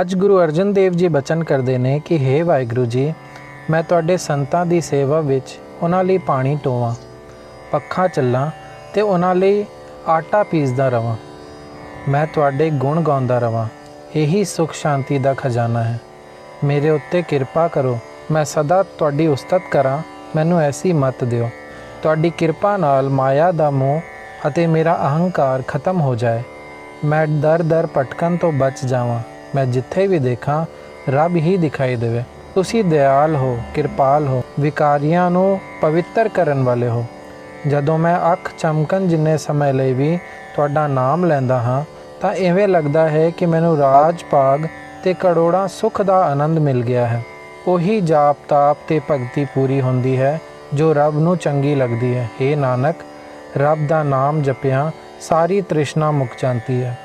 ਅੱਜ ਗੁਰੂ ਅਰਜਨ ਦੇਵ ਜੀ ਬਚਨ ਕਰਦੇ ਨੇ ਕਿ हे ਵਾਹਿਗੁਰੂ ਜੀ, ਮੈਂ ਤੁਹਾਡੇ ਸੰਤਾਂ ਦੀ ਸੇਵਾ ਵਿੱਚ ਉਹਨਾਂ ਲਈ ਪਾਣੀ ਟੋਵਾਂ, ਪੱਖਾ ਚੱਲਾਂ ਤੇ ਉਹਨਾਂ ਲਈ ਆਟਾ ਪੀਸਦਾ ਰਵਾਂ। ਮੈਂ ਤੁਹਾਡੇ ਗੁਣ ਗਾਉਂਦਾ ਰਵਾਂ। ਇਹੀ ਸੁਖ ਸ਼ਾਂਤੀ ਦਾ ਖਜ਼ਾਨਾ ਹੈ। ਮੇਰੇ ਉੱਤੇ ਕਿਰਪਾ ਕਰੋ। ਮੈਂ ਸਦਾ ਤੁਹਾਡੀ ਉਸਤਤ ਕਰਾਂ। ਮੈਨੂੰ ਐਸੀ ਮਤ ਦਿਓ। ਤੁਹਾਡੀ ਕਿਰਪਾ ਨਾਲ ਮਾਇਆ ਦਾ ਮੋਹ ਅਤੇ ਮੇਰਾ ਅਹੰਕਾਰ ਖਤਮ ਹੋ ਜਾਏ। ਮੈਂ ਦਰ ਦਰ ਭਟਕਣ ਤੋਂ ਬਚ ਜਾਵਾਂ। ਮੈਂ ਜਿੱਥੇ ਵੀ ਦੇਖਾਂ, ਰੱਬ ਹੀ ਦਿਖਾਈ ਦੇਵੇ। ਤੁਸੀਂ ਦਇਆਲ ਹੋ, ਕਿਰਪਾਲ ਹੋ, ਵਿਕਾਰੀਆਂ ਨੂੰ ਪਵਿੱਤਰ ਕਰਨ ਵਾਲੇ ਹੋ। ਜਦੋਂ ਮੈਂ ਅੱਖ ਚਮਕਣ ਜਿੰਨੇ ਸਮੇਂ ਲਈ ਵੀ ਤੁਹਾਡਾ ਨਾਮ ਲੈਂਦਾ ਹਾਂ, ਤਾਂ ਐਵੇਂ ਲੱਗਦਾ ਹੈ ਕਿ ਮੈਨੂੰ ਰਾਜ, ਭਾਗ ਤੇ ਕਰੋੜਾਂ ਸੁੱਖ ਦਾ ਆਨੰਦ ਮਿਲ ਗਿਆ ਹੈ। ਉਹੀ ਜਾਪ ਤਾਪ ਤੇ ਭਗਤੀ ਪੂਰੀ ਹੁੰਦੀ ਹੈ, ਜੋ ਰੱਬ ਨੂੰ ਚੰਗੀ ਲੱਗਦੀ ਹੈ। ਏ ਨਾਨਕ, ਰੱਬ ਦਾ ਨਾਮ ਜਪਿਆ, ਸਾਰੀ ਤ੍ਰਿਸ਼ਨਾ ਮੁੱਕ ਜਾਂਦੀ ਹੈ।